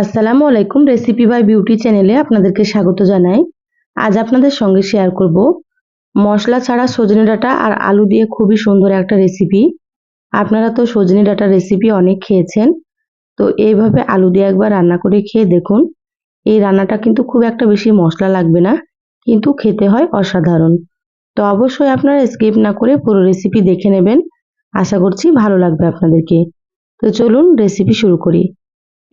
আসসালামু আলাইকুম recipe by beauty চ্যানেলে আপনাদেরকে স্বাগত জানাই। আজ আপনাদের সঙ্গে শেয়ার করব মশলা ছাড়া সজনে ডাঁটা আর আলু দিয়ে খুবই সুন্দর একটা রেসিপি আপনারা তো সজনে ডাঁটার রেসিপি অনেক খেয়েছেন, তো এইভাবে আলু দিয়ে একবার রান্না করে খেয়ে দেখুন। এই রান্নাটা কিন্তু খুব একটা বেশি মশলা লাগবে না, কিন্তু খেতে হয় অসাধারণ। তো অবশ্যই আপনারা স্কিপ না করে পুরো রেসিপি দেখে নেবেন। আশা করছি ভালো লাগবে আপনাদেরকে। তো চলুন রেসিপি শুরু করি।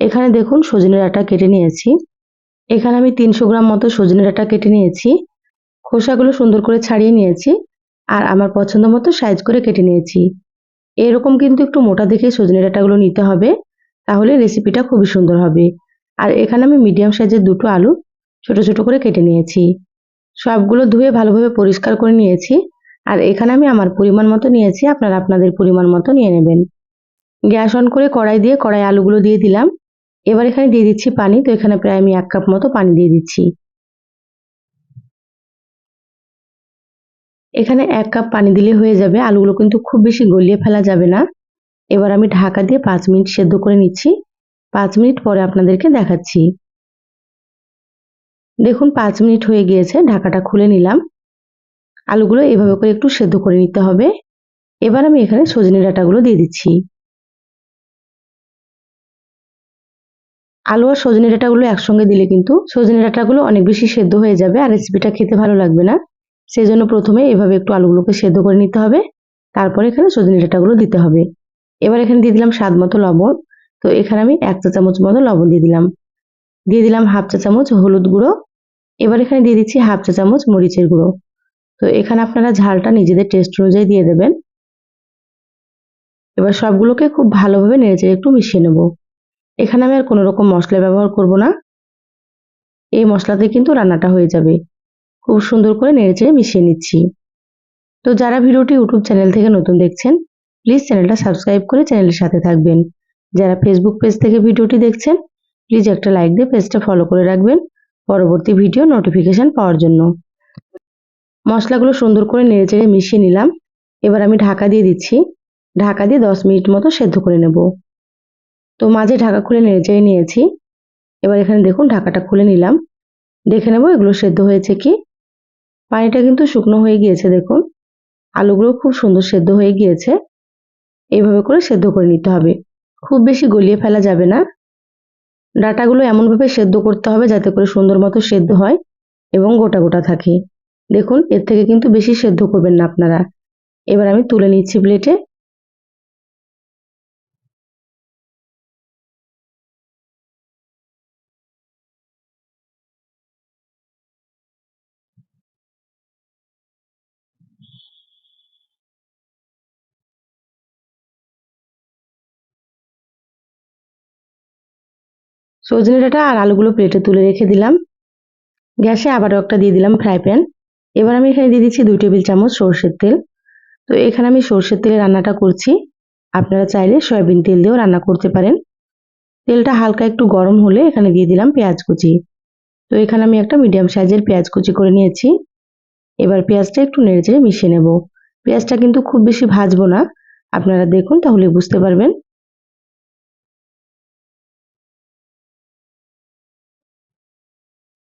এখানে দেখুন সজনে ডাঁটা কেটে নিয়েছি। এখানে আমি তিনশো গ্রাম মতো সজনে ডাঁটা কেটে নিয়েছি। খোসাগুলো সুন্দর করে ছাড়িয়ে নিয়েছি আর আমার পছন্দ মতো সাইজ করে কেটে নিয়েছি। এরকম কিন্তু একটু মোটা দেখে সজনে ডাঁটাগুলো নিতে হবে, তাহলে রেসিপিটা খুবই সুন্দর হবে। আর এখানে আমি মিডিয়াম সাইজের দুটো আলু ছোট ছোট করে কেটে নিয়েছি। সবগুলো ধুয়ে ভালোভাবে পরিষ্কার করে নিয়েছি আর এখানে আমি আমার পরিমাণ মতো নিয়েছি, আপনারা আপনাদের পরিমাণ মতো নিয়ে নেবেন। গ্যাস অন করে কড়াই দিয়ে কড়াই আলুগুলো দিয়ে দিলাম। এবার এখানে দিয়ে দিচ্ছি পানি, তো এখানে প্রায় আমি এক কাপ মতো পানি দিয়ে দিচ্ছি। এখানে এক কাপ পানি দিলে হয়ে যাবে। আলুগুলো কিন্তু খুব বেশি গলিয়ে ফেলা যাবে না। এবার আমি ঢাকা দিয়ে পাঁচ মিনিট সেদ্ধ করে নিচ্ছি। পাঁচ মিনিট পরে আপনাদেরকে দেখাচ্ছি। দেখুন, পাঁচ মিনিট হয়ে গিয়েছে, ঢাকাটা খুলে নিলাম। আলুগুলো এভাবে করে একটু সেদ্ধ করে নিতে হবে। এবার আমি এখানে সজনে ডাটাগুলো দিয়ে দিচ্ছি। আলু আর সজনে ডাঁটাগুলো একসঙ্গে দিলে কিন্তু সজনে ডাঁটাগুলো অনেক বেশি সেদ্ধ হয়ে যাবে আর রেসিপিটা খেতে ভালো লাগবে না। সেই জন্য প্রথমে এভাবে একটু আলুগুলোকে সেদ্ধ করে নিতে হবে। তারপরে এখানে সজনে ডাঁটাগুলো দিতে হবে। এবার এখানে দিয়ে দিলাম স্বাদ মতো লবণ। তো এখানে আমি এক চা চামচ মতো লবণ দিয়ে দিলাম। দিয়ে দিলাম হাফ চা চামচ হলুদ গুঁড়ো। এবার এখানে দিয়ে দিচ্ছি হাফ চা চামচ মরিচের গুঁড়ো। তো এখানে আপনারা ঝালটা নিজেদের টেস্ট অনুযায়ী দিয়ে দেবেন। এবার সবগুলোকে খুব ভালোভাবে নেড়েচেড়ে একটু মিশিয়ে নেব। এখানে আমি আর কোনো রকম মশলা ব্যবহার করব না। এই মশলাতে কিন্তু রান্নাটা হয়ে যাবে। খুব সুন্দর করে নেড়েচেড়ে মিশিয়ে নিচ্ছি। তো যারা ভিডিওটি ইউটিউব চ্যানেল থেকে নতুন দেখছেন প্লিজ চ্যানেলটা সাবস্ক্রাইব করে চ্যানেলের সাথে থাকবেন। যারা ফেসবুক পেজ থেকে ভিডিওটি দেখছেন প্লিজ একটা লাইক দিয়ে পেজটা ফলো করে রাখবেন পরবর্তী ভিডিও নোটিফিকেশান পাওয়ার জন্য। মশলাগুলো সুন্দর করে নেড়েচেড়ে মিশিয়ে নিলাম। এবার আমি ঢাকা দিয়ে দিচ্ছি। ঢাকা দিয়ে দশ মিনিট মতো সেদ্ধ করে নেব। তো মাঝে ঢাকা খুলে নেড়ে নিয়েছি। এবার এখানে দেখুন ঢাকাটা খুলে নিলাম। দেখে নেব এগুলো সেদ্ধ হয়েছে কি। পানিটা কিন্তু শুকনো হয়ে গিয়েছে, দেখুন। আলুগুলো খুব সুন্দর সেদ্ধ হয়ে গিয়েছে। এইভাবে করে সেদ্ধ করে নিতে হবে। খুব বেশি গলিয়ে ফেলা যাবে না। ডাটাগুলো এমনভাবে সেদ্ধ করতে হবে যাতে করে সুন্দর মতো সেদ্ধ হয় এবং গোটা গোটা থাকে। দেখুন, এর থেকে কিন্তু বেশি সেদ্ধ করবেন না আপনারা। এবার আমি তুলে নিচ্ছি প্লেটে সজনে ডাঁটা আর আলুগুলো প্লেটে তুলে রেখে দিলাম। গ্যাসে আবারও একটা দিয়ে দিলাম ফ্রাই প্যান এবার আমি এখানে দিয়ে দিচ্ছি দুই টেবিল চামচ সর্ষের তেল। তো এখানে আমি সর্ষের তেলে রান্নাটা করছি। আপনারা চাইলে সয়াবিন তেল দিয়েও রান্না করতে পারেন। তেলটা হালকা একটু গরম হলে এখানে দিয়ে দিলাম পেঁয়াজ কুচি। তো এখানে আমি একটা মিডিয়াম সাইজের পেঁয়াজ কুচি করে নিয়েছি। এবার পেঁয়াজটা একটু নেড়ে চেড়ে মিশিয়ে নেব। পেঁয়াজটা কিন্তু খুব বেশি ভাজবো না। আপনারা দেখুন তাহলে বুঝতে পারবেন।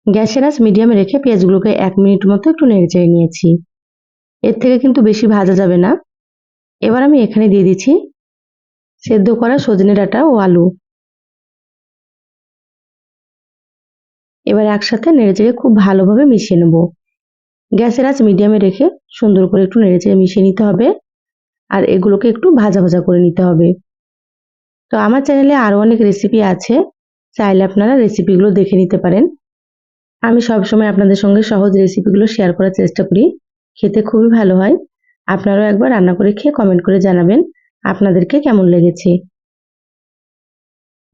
গ্যাসের আঁচ মিডিয়ামে রেখে পেঁয়াজগুলোকে এক মিনিট মতো একটু নেড়ে চেড়ে নিয়েছি। এর থেকে কিন্তু বেশি ভাজা যাবে না। এবার আমি এখানে দিয়ে দিচ্ছি সেদ্ধ করা সজনে ডাঁটা ও আলু। এবার একসাথে নেড়ে চেড়ে খুব ভালোভাবে মিশিয়ে নেব। গ্যাসের আঁচ মিডিয়ামে রেখে সুন্দর করে একটু নেড়ে চেড়ে মিশিয়ে নিতে হবে আর এগুলোকে একটু ভাজা ভাজা করে নিতে হবে। তো আমার চ্যানেলে আরও অনেক রেসিপি আছে। চাইলে আপনারা রেসিপিগুলো দেখে নিতে পারেন। আমি সবসময় আপনাদের সঙ্গে সহজ রেসিপিগুলো শেয়ার করার চেষ্টা করি। খেতে খুবই ভালো হয়। আপনারাও একবার রান্না করে খেয়ে কমেন্ট করে জানাবেন আপনাদেরকে কেমন লেগেছে।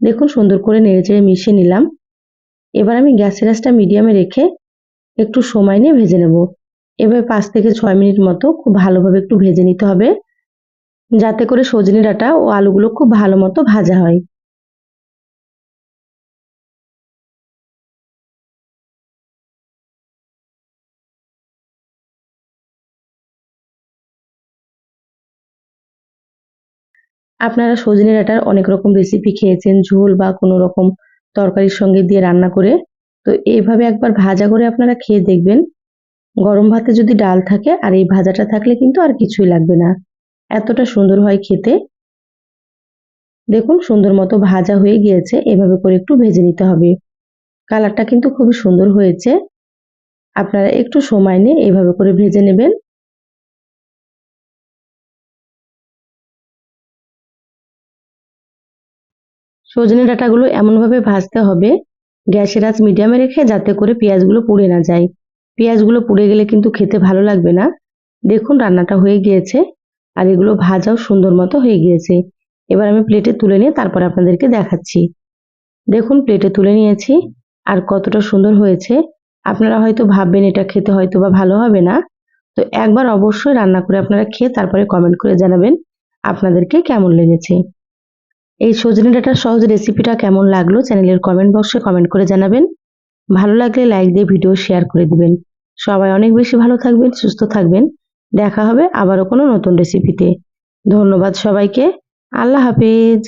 দেখুন, সুন্দর করে নেড়েচেড়ে মিশিয়ে নিলাম। এবার আমি গ্যাসের আঁচটা মিডিয়ামে রেখে একটু সময় নিয়ে ভেজে নেব। এবার পাঁচ থেকে ছয় মিনিট মতো খুব ভালোভাবে একটু ভেজে নিতে হবে। যাতে করে সজনে ডাঁটা ও আলুগুলো খুব ভালো মতো ভাজা হয়। আপনারা সজনে ডাঁটার অনেক রকম রেসিপি খেয়েছেন, ঝোল বা কোনো রকম তরকারির সঙ্গে দিয়ে রান্না করে। তো এইভাবে একবার ভাজা করে আপনারা খেয়ে দেখবেন। গরম ভাতে যদি ডাল থাকে, আর এই ভাজাটা থাকলে কিন্তু আর কিছুই লাগবে না। এতটা সুন্দর হয় খেতে। দেখুন, সুন্দর মতো ভাজা হয়ে গিয়েছে। এভাবে করে একটু ভেজে নিতে হবে। কালারটা কিন্তু খুবই সুন্দর হয়েছে। আপনারা একটু সময় নিয়ে এভাবে করে ভেজে নেবেন। সজনে ডাঁটাগুলো এমনভাবে ভাজতে হবে গ্যাসের আঁচ মিডিয়ামে রেখে যাতে করে পেঁয়াজগুলো পুড়ে না যায়। পেঁয়াজগুলো পুড়ে গেলে কিন্তু খেতে ভালো লাগবে না। দেখুন, রান্নাটা হয়ে গিয়েছে আর এগুলো ভাজাও সুন্দর মতো হয়ে গিয়েছে। এবার আমি প্লেটে তুলে নিয়ে তারপর আপনাদেরকে দেখাচ্ছি। দেখুন প্লেটে তুলে নিয়েছি আর কতটা সুন্দর হয়েছে। আপনারা হয়তো ভাববেন, এটা খেতে হয়তো বা ভালো হবে না। তো একবার অবশ্যই রান্না করে আপনারা খেয়ে তারপরে কমেন্ট করে জানাবেন আপনাদেরকে কেমন লেগেছে। এই সজনে ডাটার সহজ রেসিপিটা কেমন লাগল চ্যানেলের কমেন্ট বক্সে কমেন্ট করে জানাবেন। ভালো লাগলে লাইক দিয়ে ভিডিও শেয়ার করে দিবেন। সবাই অনেক বেশি ভালো থাকবেন, সুস্থ থাকবেন। দেখা হবে আবারও কোনো নতুন রেসিপিতে ধন্যবাদ সবাইকে। আল্লাহ হাফেজ।